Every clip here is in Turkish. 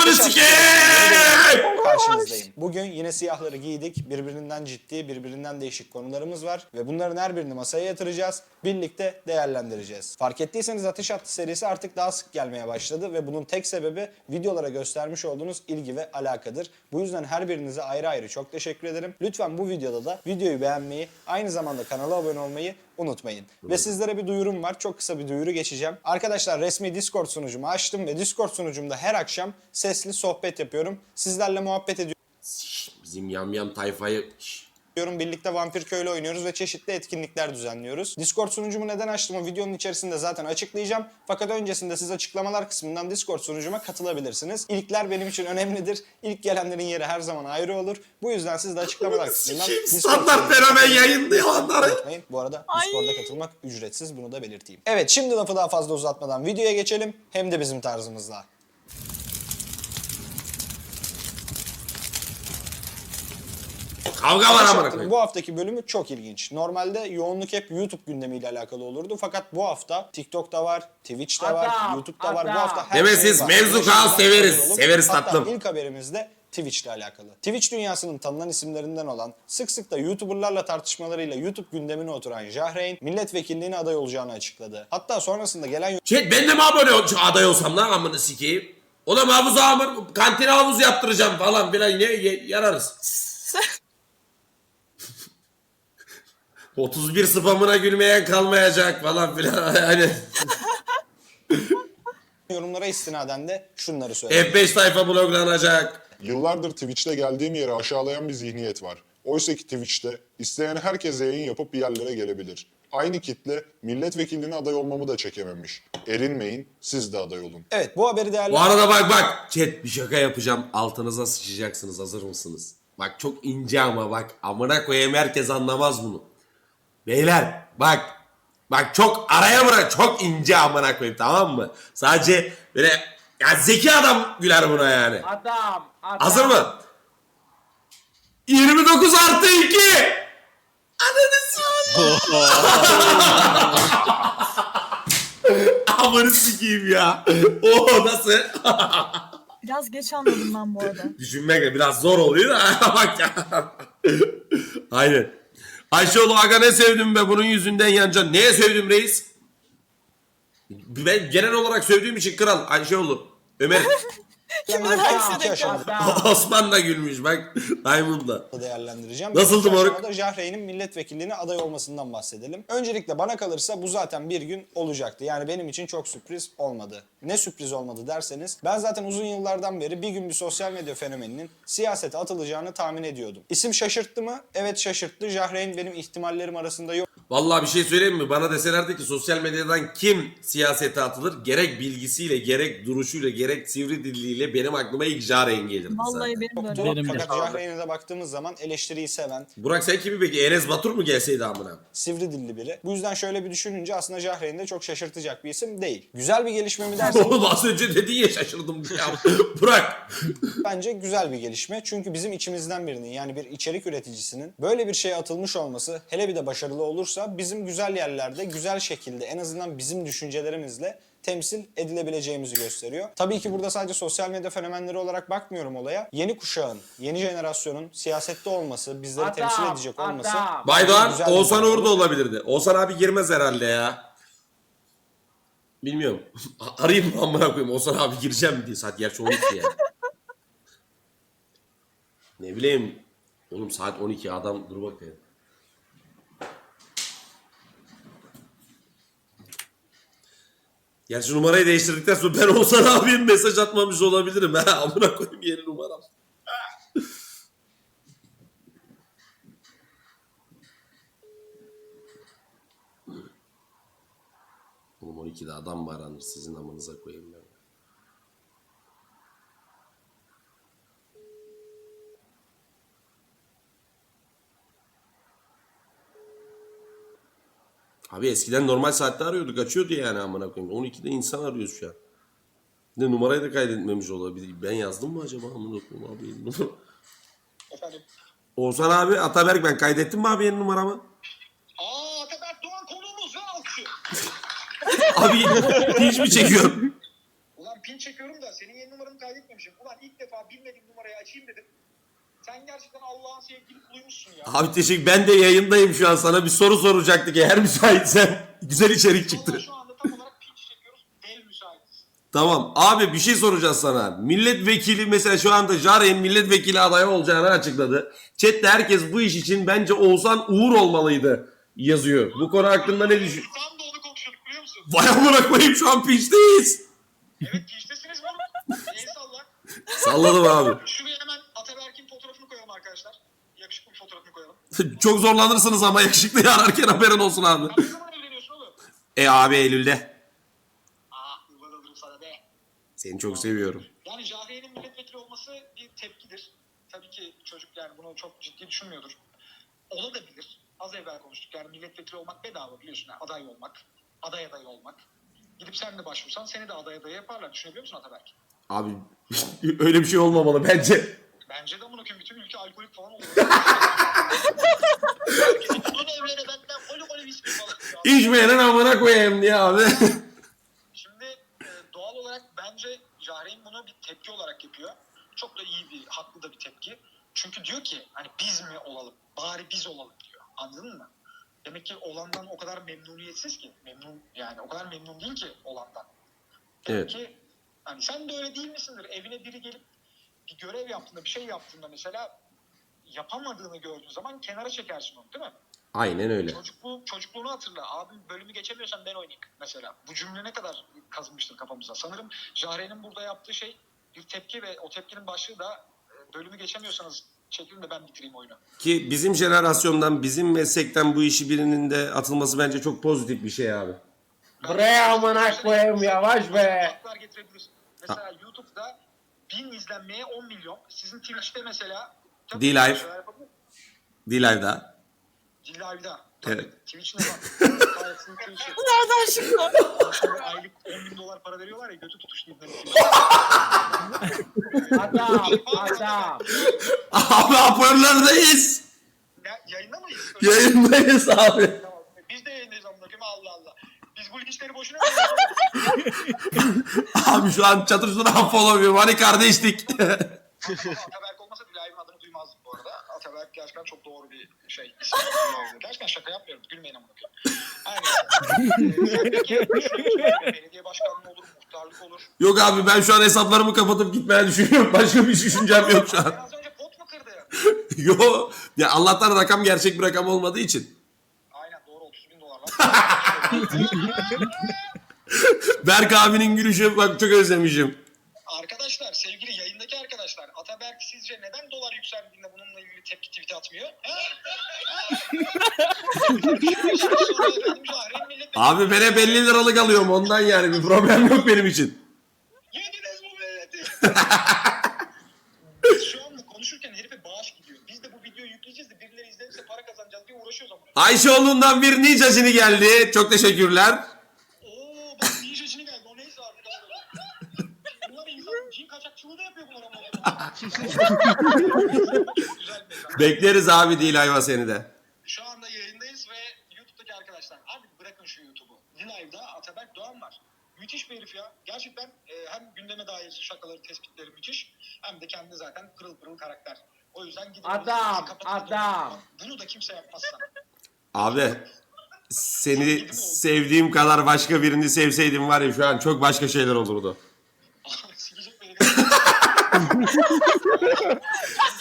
amını sikeyim. karşınızdayım. Bugün yine siyahları giydik. Birbirinden ciddi, birbirinden değişik konularımız var. Ve bunların her birini masaya yatıracağız. Birlikte değerlendireceğiz. Fark ettiyseniz Ateş Hattı serisi artık daha sık gelmeye başladı. Ve bunun tek sebebi videolara göstermiş olduğunuz ilgi ve alakadır. Bu yüzden her birinize ayrı ayrı çok teşekkür ederim. Lütfen bu videoda da videoyu beğenmeyi, aynı zamanda kanala abone olmayı unutmayın. Ve sizlere bir duyurum var. Çok kısa bir duyuru geçeceğim. Arkadaşlar resmi Discord sunucumu açtım ve Discord sunucumda her akşam sesli sohbet yapıyorum. Sizlerle muhabbet ediyorum. Bizim yamyam tayfayı... Şş. Birlikte Vampir Köylü oynuyoruz ve çeşitli etkinlikler düzenliyoruz. Discord sunucumu neden açtım o videonun içerisinde zaten açıklayacağım. Fakat öncesinde siz açıklamalar kısmından Discord sunucuma katılabilirsiniz. İlkler benim için önemlidir. İlk gelenlerin yeri her zaman ayrı olur. Bu yüzden siz de açıklamalar kısmından Sikeyim standart fenomen yayınlıyor onları. unutmayın. Bu arada Discord'a katılmak ücretsiz bunu da belirteyim. Evet şimdi lafı daha fazla uzatmadan videoya geçelim. Hem de bizim tarzımızla. Kavga var amına koyayım. Bu haftaki bölümü çok ilginç. Normalde yoğunluk hep YouTube gündemiyle alakalı olurdu. Fakat bu hafta TikTok'ta var, Twitch'te var, Adam, YouTube'da var. Bu adam. hafta her Demek şey siz var. mevzu şeyden severiz. Severiz Hatta tatlım. ilk haberimiz de Twitch'le alakalı. Twitch dünyasının tanınan isimlerinden olan, sık sık da YouTuber'larla tartışmalarıyla YouTube gündemine oturan Jahreyn, milletvekilliğine aday olacağını açıkladı. Hatta sonrasında gelen Chat ben de mi abone ol aday olsam lan amını sikeyim? Oğlum havuz amır, kantine havuz yaptıracağım falan filan ne yararız. 31 spamına gülmeyen kalmayacak falan filan. Hani yorumlara istinaden de şunları söyledi. F5 sayfa bloklanacak. Yıllardır Twitch'te geldiğim yeri aşağılayan bir zihniyet var. Oysa ki Twitch'te isteyen herkes yayın yapıp bir yerlere gelebilir. Aynı kitle milletvekilliğine aday olmamı da çekememiş. Erinmeyin, siz de aday olun. Evet bu haberi Bu değerlendirelim. arada bak bak chat bir şaka yapacağım. Altınıza sıçacaksınız hazır mısınız? Bak çok ince ama bak amına koyayım herkes anlamaz bunu. Beyler bak bak çok araya bırak çok ince amına koyayım tamam mı? Sadece böyle ya zeki adam güler buna yani. Adam, adam. Hazır mı? 29 artı 2. Ananı. Amanı sikeyim ya. Oo nasıl? Biraz geç anladım ben bu arada. Düşünmek biraz zor oluyor da bak ya. Aynen. Ayşeoğlu aga ne sevdim be bunun yüzünden yancan. Neye sevdim reis? Ben genel olarak sövdüğüm için kral Ayşeoğlu. Ömer Adam. Osman da gülmüş bak. Diamond'da. değerlendireceğim. Nasıldı moruk? Jahreyn'in milletvekilliğine aday olmasından bahsedelim. Öncelikle bana kalırsa bu zaten bir gün olacaktı. Yani benim için çok sürpriz olmadı. Ne sürpriz olmadı derseniz ben zaten uzun yıllardan beri bir gün bir sosyal medya fenomeninin siyasete atılacağını tahmin ediyordum. İsim şaşırttı mı? Evet şaşırttı. Jahreyn benim ihtimallerim arasında yok. Vallahi bir şey söyleyeyim mi? Bana deselerdi ki sosyal medyadan kim siyasete atılır? Gerek bilgisiyle, gerek duruşuyla, gerek sivri diliyle benim aklıma ilk Jaren gelirdi Vallahi zaten. benim de öyle. Benim de. Fakat Jahreyn'e de baktığımız zaman eleştiriyi seven, Burak sen kimi peki? Enes Batur mu gelseydi amına? sivri dilli biri. Bu yüzden şöyle bir düşününce aslında Jahreyn de çok şaşırtacak bir isim değil. Güzel bir gelişme mi derseniz Oğlum az önce dedin ya şaşırdım ya. Burak. Bence güzel bir gelişme. Çünkü bizim içimizden birinin yani bir içerik üreticisinin böyle bir şeye atılmış olması hele bir de başarılı olursa bizim güzel yerlerde güzel şekilde en azından bizim düşüncelerimizle temsil edilebileceğimizi gösteriyor. Tabii ki burada sadece sosyal medya fenomenleri olarak bakmıyorum olaya. Yeni kuşağın, yeni jenerasyonun siyasette olması, bizleri Adam, temsil edecek olması. adam. Baydoğan, Güzel bir Oğuzhan. Uğur da olabilirdi. Oğuzhan abi girmez herhalde ya. Bilmiyorum. Arayayım mı amına koyayım. Oğuzhan abi gireceğim diye. Saat gerçi 12 ya. ne bileyim. Oğlum saat 12 adam dur bakayım. Gerçi numarayı değiştirdikten sonra ben Oğuzhan abiye mesaj atmamış olabilirim. Ha, amına koyayım yeni numaram. Oğlum 12'de adam mı aranır sizin amınıza koyayım ben. Abi eskiden normal saatte arıyorduk açıyordu yani amına koyayım. 12'de insan arıyoruz şu an. De numarayı da kaydetmemiş olabilir. Ben yazdım mı acaba amına koyayım abi numara? Efendim. Oğuzhan abi Ataberk ben kaydettim mi abi yeni numaramı? Aa Ataberk Doğan konuğumuz ve alkışı. Abi hiç mi çekiyorsun? Ulan pin çekiyorum da senin yeni numaranı kaydetmemişim. Ulan ilk defa bilmediğim numarayı açayım dedim. Sen gerçekten Allah'ın sevgili kuluymuşsun ya. Abi teşekkür ben de yayındayım şu an sana bir soru soracaktık eğer müsaitsen. Güzel içerik çıktı. Şu anda tam olarak pin çekiyoruz. Dev müsaitiz. Tamam abi bir şey soracağız sana. Milletvekili mesela şu anda Jaren milletvekili adayı olacağını açıkladı. Chat'te herkes bu iş için bence Oğuzhan Uğur olmalıydı yazıyor. Bu konu hakkında ne düşün? Tam da onu konuşuyorduk biliyor musun? Vay amına koyayım şu an pinçteyiz. Evet piçtesiniz mi oğlum? Eyvallah. Salladım abi. Şuraya Çok zorlanırsınız ama yakışıklıyı ararken haberin olsun abi. Sen ne zaman evleniyorsun oğlum? E abi Eylül'de. Ah kurban olurum sana be. Seni çok seviyorum. Yani Jahre'nin milletvekili olması bir tepkidir. Tabii ki çocuk yani bunu çok ciddi düşünmüyordur. Olabilir. Az evvel konuştuk yani milletvekili olmak bedava biliyorsun. Yani aday olmak, aday aday olmak. Gidip sen de başvursan seni de aday aday yaparlar. Düşünebiliyor musun Ataberk? Abi öyle bir şey olmamalı bence. Bence de amına koyayım bütün ülke alkolik falan oluyor. Bütün evlere benden koli koli viski falan. İçmeyenin amına koyayım diye abi. Şimdi e, doğal olarak bence Jahreyn bunu bir tepki olarak yapıyor. Çok da iyi bir, haklı da bir tepki. Çünkü diyor ki hani biz mi olalım, bari biz olalım diyor. Anladın mı? Demek ki olandan o kadar memnuniyetsiz ki. Memnun yani o kadar memnun değil ki olandan. Demek Evet. ki hani sen de öyle değil misindir? Evine biri gelip bir görev yaptığında, bir şey yaptığında mesela yapamadığını gördüğün zaman kenara çekersin onu değil mi? Aynen öyle. Çocukluğu, çocukluğunu hatırla. Abi bölümü geçemiyorsan ben oynayayım mesela. Bu cümle ne kadar kazınmıştır kafamıza. Sanırım Jahre'nin burada yaptığı şey bir tepki ve o tepkinin başlığı da e, bölümü geçemiyorsanız çekilin de ben bitireyim oyunu. Ki bizim jenerasyondan, bizim meslekten bu işi birinin de atılması bence çok pozitif bir şey abi. Buraya amına koyayım, yavaş be. Mesela YouTube'da 1000 izlenmeye 10 milyon. Sizin Twitch'te mesela Tabii D-Live. Dilay'da. D-Live'da. Evet. Twitch ne var? Kahretsin Twitch'i. Nereden çıktı? Şimdi aylık 10 bin dolar para veriyorlar ya götü ibnenin. Adam, adam. Abi hoparlördeyiz. Ya, yayında mıyız? Yayındayız abi. Tamam. Biz de yayındayız amına koyayım Allah Allah. Biz bu işleri boşuna mı yapıyoruz? Abi şu an çatır çatır affolamıyorum. Hani kardeşlik. Ataberk olmasa Dilay'ın adını duymazdım bu arada. Ataberk gerçekten çok doğru bir şey. gerçekten şaka yapmıyorum. Gülmeyin amına koyayım. Aynen. Peki, belediye başkanlığı olur, muhtarlık olur. yok abi ben şu an hesaplarımı kapatıp gitmeye düşünüyorum. Başka bir düşüncem yok şu an. az önce pot mu kırdı? Yo. Ya Allah'tan rakam gerçek bir rakam olmadığı için. Aynen doğru 30 bin dolar lan. Berk abinin gülüşü bak çok özlemişim. Arkadaşlar, sevgili yayındaki arkadaşlar, Ataberk sizce neden dolar yükseldiğinde bununla ilgili tepki tweet'i atmıyor? Ha? Abi ben hep 50 liralık alıyorum ondan yani bir problem yok benim için. Yediniz bu milleti. Şu an konuşurken herife bağış gidiyor. Biz de bu videoyu yükleyeceğiz de birileri izlenirse para kazanacağız diye uğraşıyoruz ama. Ayşeoğlu'ndan bir ninjasını geldi. Çok teşekkürler. Oo bak ninjacını geldi. O neyse artık. Bunlar insan cin kaçakçılığı da yapıyor bunlar ama. Çok güzel bir mesaj. Bekleriz abi değil ayva seni de. Şu anda yayındayız ve YouTube'daki arkadaşlar artık bırakın şu YouTube'u. Live'da Ataberk Doğan var. Müthiş bir herif ya. Gerçekten e, hem gündeme dair şakaları, tespitleri müthiş hem de kendi zaten pırıl pırıl karakter. O yüzden gidin. Adam, adam. Bunu da kimse yapmazsa. Abi seni sevdiğim kadar başka birini sevseydim var ya şu an çok başka şeyler olurdu.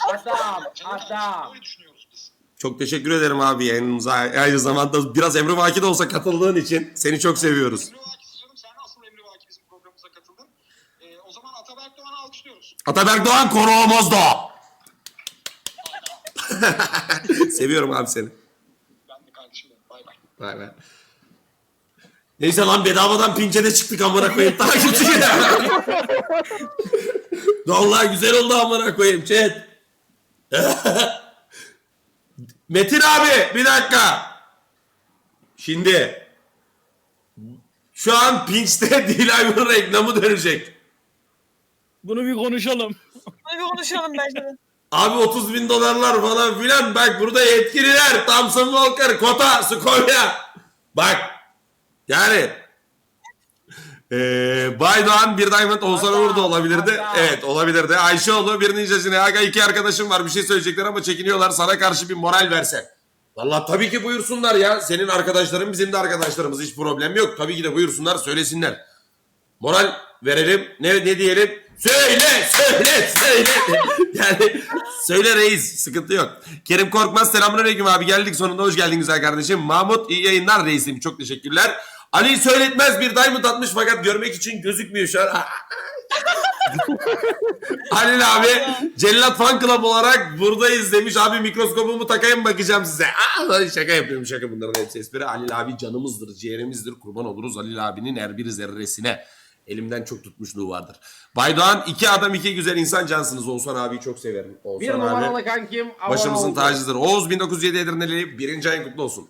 Adam, adam. Çok teşekkür ederim abi yayınımıza aynı zamanda biraz Emre Vaki de olsa katıldığın için seni çok seviyoruz. Emre Vaki istiyorum. Sen asıl Emre Vaki bizim programımıza katıldın. E, o zaman Ataberk Doğan'ı alkışlıyoruz. Ataberk Doğan konuğumuzdu. Seviyorum abi seni. Ben de kardeşim. Bay bay. Vay be. Neyse lan bedavadan pinçede çıktık amına koyayım. Daha kötü ya. Vallahi güzel oldu amına koyayım chat. Metin abi bir dakika. Şimdi şu an Pinch'te D-Live'ın reklamı dönecek. Bunu bir konuşalım. Hadi konuşalım bence de. Abi 30 bin dolarlar falan filan. Bak burada yetkililer. Thompson Walker, Kota, Skolia. Bak. Yani. Ee, Baydoğan bir Diamond Oğuzhan Uğur da olabilirdi. adam. Evet olabilirdi. Ayşeoğlu bir Ninjacine. Aga iki arkadaşım var bir şey söyleyecekler ama çekiniyorlar. Sana karşı bir moral versen. Valla tabii ki buyursunlar ya. Senin arkadaşların bizim de arkadaşlarımız. Hiç problem yok. Tabii ki de buyursunlar söylesinler. Moral verelim. Ne, ne diyelim? Söyle, söyle, söyle. yani söyle reis. Sıkıntı yok. Kerim Korkmaz selamünaleyküm abi. Geldik sonunda. Hoş geldin güzel kardeşim. Mahmut iyi yayınlar reisim. Çok teşekkürler. Ali söyletmez bir diamond atmış fakat görmek için gözükmüyor şu an. Halil abi Cellat Fan Club olarak buradayız demiş. Abi mikroskopumu takayım bakacağım size. Aa, şaka yapıyorum şaka bunların hepsi espri. Halil abi canımızdır, ciğerimizdir. Kurban oluruz Halil abinin her bir zerresine. Elimden çok tutmuşluğu vardır. Baydoğan iki adam iki güzel insan cansınız. Oğuzhan abiyi çok severim. Oğuzhan Bir abi numaralı kankim. başımızın tacıdır. Oğuz 1907 Edirneli birinci ayın kutlu olsun.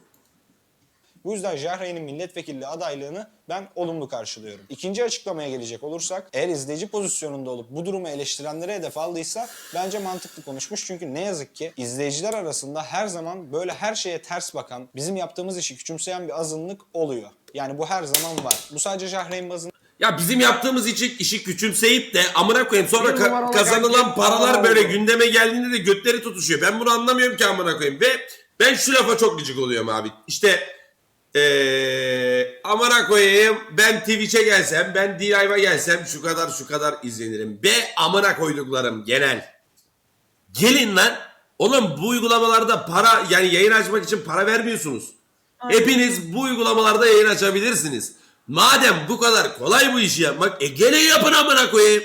Bu yüzden Jahreyn'in milletvekilliği adaylığını ben olumlu karşılıyorum. İkinci açıklamaya gelecek olursak eğer izleyici pozisyonunda olup bu durumu eleştirenlere hedef aldıysa bence mantıklı konuşmuş. Çünkü ne yazık ki izleyiciler arasında her zaman böyle her şeye ters bakan, bizim yaptığımız işi küçümseyen bir azınlık oluyor. Yani bu her zaman var. Bu sadece Jahreyn bazında Ya bizim yaptığımız için işi küçümseyip de amına koyayım sonra ka- kazanılan paralar böyle gündeme geldiğinde de götleri tutuşuyor. Ben bunu anlamıyorum ki amına koyayım. Ve ben şu lafa çok gıcık oluyorum abi. İşte eee amına koyayım ben Twitch'e gelsem ben D-Live'a gelsem şu kadar şu kadar izlenirim. Be amına koyduklarım genel. Gelin lan. Oğlum bu uygulamalarda para yani yayın açmak için para vermiyorsunuz. Hepiniz bu uygulamalarda yayın açabilirsiniz. Madem bu kadar kolay bu işi yapmak e gene yapın amına koyayım.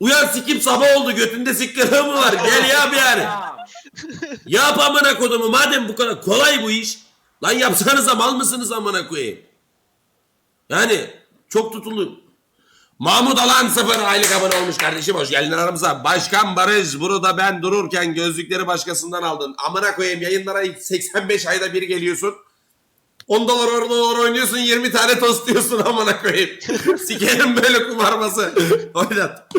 Uyan sikip sabah oldu götünde sikkırı mı var? Gel yap yani. Yap amına kodumu madem bu kadar kolay bu iş. Lan yapsanıza mal mısınız amına koyayım? Yani çok tutuldu. Mahmut Alan sıfır aylık abone olmuş kardeşim hoş geldin aramıza. Başkan Barış burada ben dururken gözlükleri başkasından aldın. Amına koyayım yayınlara 85 ayda bir geliyorsun. 10 dolar 10 dolar oynuyorsun 20 tane tost diyorsun amına koyayım. Sikerim böyle kumarması. Oynat.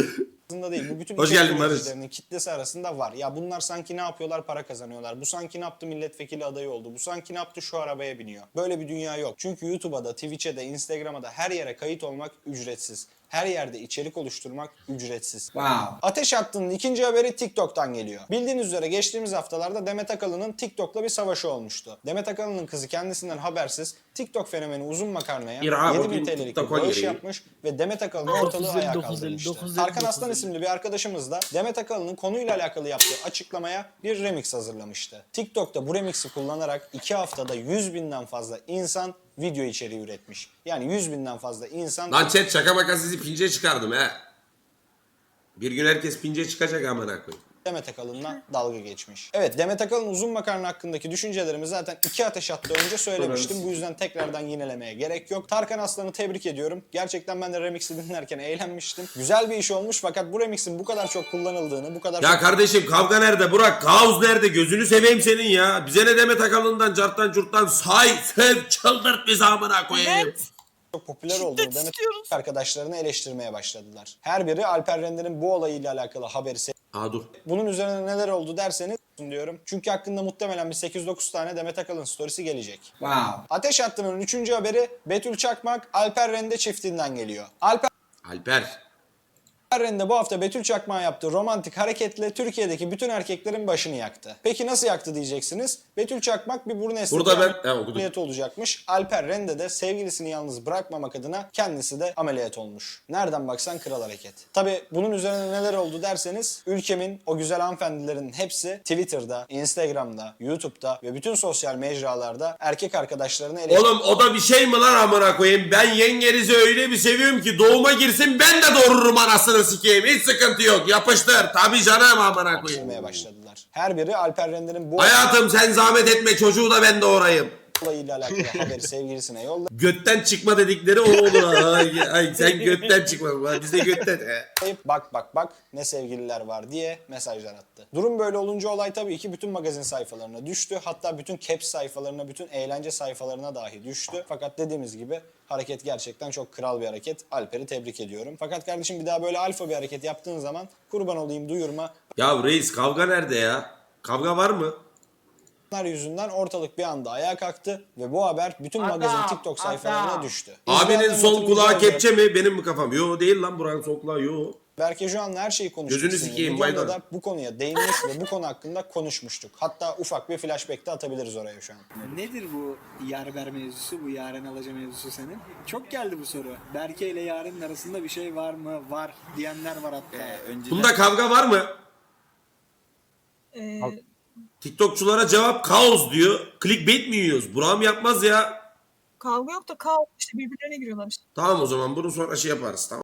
Değil. Bu bütün Hoş geldin Barış. kitlesi arasında var. Ya bunlar sanki ne yapıyorlar para kazanıyorlar. Bu sanki ne yaptı milletvekili adayı oldu. Bu sanki ne yaptı şu arabaya biniyor. Böyle bir dünya yok. Çünkü YouTube'a da, Twitch'e de, Instagram'a da her yere kayıt olmak ücretsiz. Her yerde içerik oluşturmak ücretsiz. Wow. Ateş Hattı'nın ikinci haberi TikTok'tan geliyor. Bildiğiniz üzere geçtiğimiz haftalarda Demet Akalın'ın TikTok'la bir savaşı olmuştu. Demet Akalın'ın kızı kendisinden habersiz TikTok fenomeni uzun makarnaya Bir abi 7000 bugün TL'lik bir bağış yapmış ve Demet Akalın ortalığı 950, ayağa 950, kaldırmıştı. 950, Tarkan Aslan 950. isimli bir arkadaşımız da Demet Akalın'ın konuyla alakalı yaptığı açıklamaya bir remix hazırlamıştı. TikTok'ta bu remix'i kullanarak 2 haftada 100 binden fazla insan video içeriği üretmiş. Yani 100 binden fazla insan Lan chat şaka maka sizi pince çıkardım he. Bir gün herkes pince çıkacak amına koyayım. Demet Akalın'la dalga geçmiş. Evet Demet Akalın uzun makarna hakkındaki düşüncelerimi zaten iki ateş hattı önce söylemiştim. Bu yüzden tekrardan yinelemeye gerek yok. Tarkan Aslan'ı tebrik ediyorum. Gerçekten ben de remix'i dinlerken eğlenmiştim. Güzel bir iş olmuş fakat bu remix'in bu kadar çok kullanıldığını, bu kadar Ya çok kardeşim kavga nerede Burak? Kaos nerede? Gözünü seveyim senin ya. Bize ne Demet Akalın'dan, carttan, curttan say, sev, çıldırt bizi amına koyayım. Evet. çok popüler olduğunu Demet istiyoruz. arkadaşlarını eleştirmeye başladılar. Her biri Alper Render'in bu olayıyla alakalı haberi Aa dur. Bunun üzerine neler oldu derseniz diyorum. Çünkü hakkında muhtemelen bir 8-9 tane Demet Akalın storiesi gelecek. Wow. Ateş Hattı'nın 3. haberi Betül Çakmak Alper Rende çiftinden geliyor. Alper Alper. Rende bu hafta Betül Çakmak'a yaptığı romantik hareketle Türkiye'deki bütün erkeklerin başını yaktı. Peki nasıl yaktı diyeceksiniz? Betül Çakmak bir burun estetiği Burada ben- okudum. ameliyatı olacakmış. Alper Rende de sevgilisini yalnız bırakmamak adına kendisi de ameliyat olmuş. Nereden baksan kral hareket. Tabi bunun üzerine neler oldu derseniz ülkemin o güzel hanımefendilerin hepsi Twitter'da, Instagram'da, YouTube'da ve bütün sosyal mecralarda erkek arkadaşlarını eleştiriyor. Oğlum o da bir şey mi lan amına koyayım? Ben yengenizi öyle bir seviyorum ki doğuma girsin ben de doğururum anasını sikeyim. Hiç sıkıntı yok. Yapıştır. Tabii canım amına koyayım. başladılar. Her biri Alper Render'in bu Hayatım sen zahmet etme çocuğu da ben doğurayım. Olayıyla alakalı haberi sevgilisine yolladı. Götten çıkma dedikleri o olur. Ay, ay, sen götten çıkma. Bize götten. Bak bak bak ne sevgililer var diye mesajlar attı. Durum böyle olunca olay tabii ki bütün magazin sayfalarına düştü. Hatta bütün caps sayfalarına, bütün eğlence sayfalarına dahi düştü. Fakat dediğimiz gibi hareket gerçekten çok kral bir hareket. Alper'i tebrik ediyorum. Fakat kardeşim bir daha böyle alfa bir hareket yaptığın zaman kurban olayım duyurma. Ya reis kavga nerede ya? Kavga var mı? Bunlar yüzünden ortalık bir anda ayağa kalktı ve bu haber bütün Adam, magazin TikTok sayfalarına adam. düştü. Abinin sol kulağı kepçe mi benim mi kafam? Yo değil lan Burak'ın sol kulağı yo. Berke şu an her şeyi konuştuk. Gözünü sikeyim, Baydan. da bu konuya değinmiş ve bu konu hakkında konuşmuştuk. Hatta ufak bir flashback de atabiliriz oraya şu an. Nedir bu yaver mevzusu, bu yaren alaca mevzusu senin? Çok geldi bu soru. Berke ile yarenin arasında bir şey var mı? Var diyenler var hatta. Bunda kavga var mı? Ee, TikTokçulara cevap kaos diyor. Clickbait mi yiyoruz? Burak'ım yapmaz ya. kavga yok da kaos işte birbirlerine giriyorlar işte. Tamam o zaman bunu sonra şey yaparız tamam.